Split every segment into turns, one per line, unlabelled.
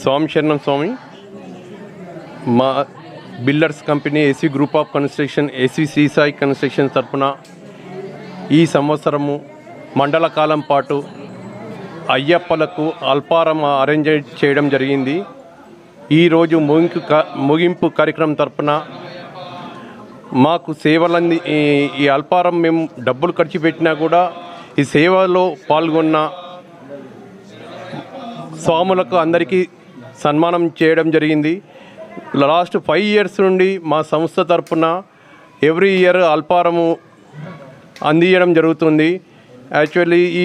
స్వామి శరణం స్వామి. మా builders company AC group of construction AC సీసాయి construction తరపున ఈ సంవత్సరము మండల కాలం పాటు అయ్యప్పలకు అల్పారం అరేంజ్ చేయడం జరిగింది. ఈరోజు ముగింపు ముగింపు కార్యక్రమం తరఫున మాకు సేవలంది ఈ అల్పారం మేము డబ్బులు ఖర్చు పెట్టినా కూడా ఈ సేవలో పాల్గొన్న స్వాములకు అందరికీ సన్మానం చేయడం జరిగింది. లాస్ట్ ఫైవ్ ఇయర్స్ నుండి మా సంస్థ తరపున ఎవ్రీ ఇయర్ అల్పారము అందియడం జరుగుతుంది. యాక్చువల్లీ ఈ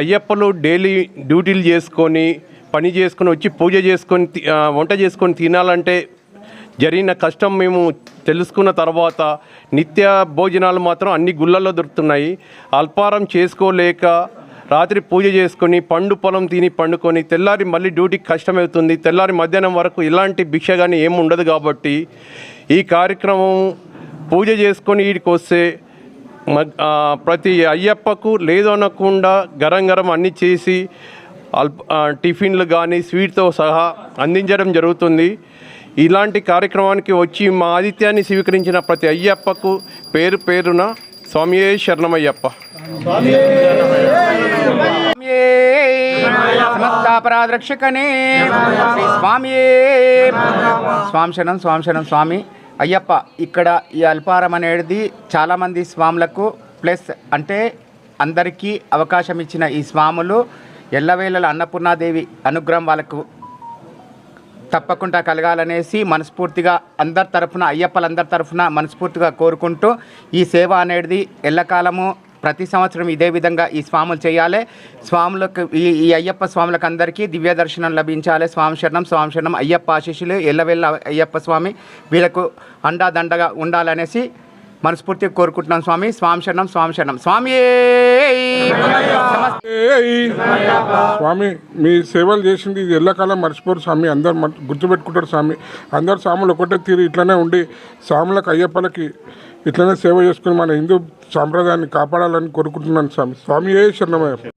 అయ్యప్పలు డైలీ డ్యూటీలు చేసుకొని పని చేసుకొని వచ్చి పూజ చేసుకొని వంట చేసుకొని తినాలంటే జరిగిన కష్టం మేము తెలుసుకున్న తర్వాత నిత్య భోజనాలు మాత్రం అన్ని గుళ్ళల్లో దొరుకుతున్నాయి. అల్పారం చేసుకోలేక రాత్రి పూజ చేసుకొని పండు పొలం తిని పండుకొని తెల్లారి మళ్ళీ డ్యూటీకి కష్టమవుతుంది. తెల్లారి మధ్యాహ్నం వరకు ఇలాంటి భిక్ష కానీ ఏమి ఉండదు కాబట్టి ఈ కార్యక్రమం పూజ చేసుకొని వీడికి వస్తే మ- ప్రతి అయ్యప్పకు లేదు అనకుండా గరం గరం అన్నీ చేసి అల్ప టిఫిన్లు కానీ స్వీట్తో సహా అందించడం జరుగుతుంది. ఇలాంటి కార్యక్రమానికి వచ్చి మా ఆదిత్యాన్ని స్వీకరించిన ప్రతి అయ్యప్పకు పేరు పేరున స్వామియే శరణమయ్యప్ప.
సమస్తాపరాధరక్షకనే శ్రీ స్వామి స్వామి శరణం స్వామి శరణం స్వామి. అయ్యప్ప ఇక్కడ ఈ అల్పారం అనేది చాలామంది స్వాములకు ప్లస్ అంటే అందరికీ అవకాశం ఇచ్చిన ఈ స్వాములు ఎల్లవేళల అన్నపూర్ణాదేవి అనుగ్రహం వాళ్ళకు తప్పకుండా కలగాలనేసి మనస్ఫూర్తిగా అందరి తరఫున అయ్యప్పలందరి తరఫున మనస్ఫూర్తిగా కోరుకుంటూ ఈ సేవ అనేది ఎల్లకాలము ప్రతి సంవత్సరం ఇదే విధంగా ఈ స్వాములు చేయాలి. స్వాములకు ఈ ఈ అయ్యప్ప స్వాములకు అందరికీ దివ్య దర్శనం లభించాలి. స్వామి శరణం స్వామి శరణం అయ్యప్ప ఆశీస్సులు ఎల్లవెల్ల అయ్యప్ప స్వామి వీళ్ళకు అండా దండగా ఉండాలనేసి మనస్ఫూర్తిగా కోరుకుంటున్నాం స్వామి. స్వామి శరణం స్వామి శరణం. స్వామి!
స్వామి మీ సేవలు చేసింది ఇది ఎల్లకాలం మర్చిపోరు స్వామి. అందరు గుర్తుపెట్టుకుంటారు స్వామి. అందరు స్వాములు ఒకటే తీరు ఇట్లనే ఉండి స్వాములకు అయ్యప్పలకి ఇట్లనే సేవ చేసుకుని మన హిందూ సాంప్రదాయాన్ని కాపాడాలని కోరుకుంటున్నాను స్వామి. స్వామి ఏ శరణమయ్య.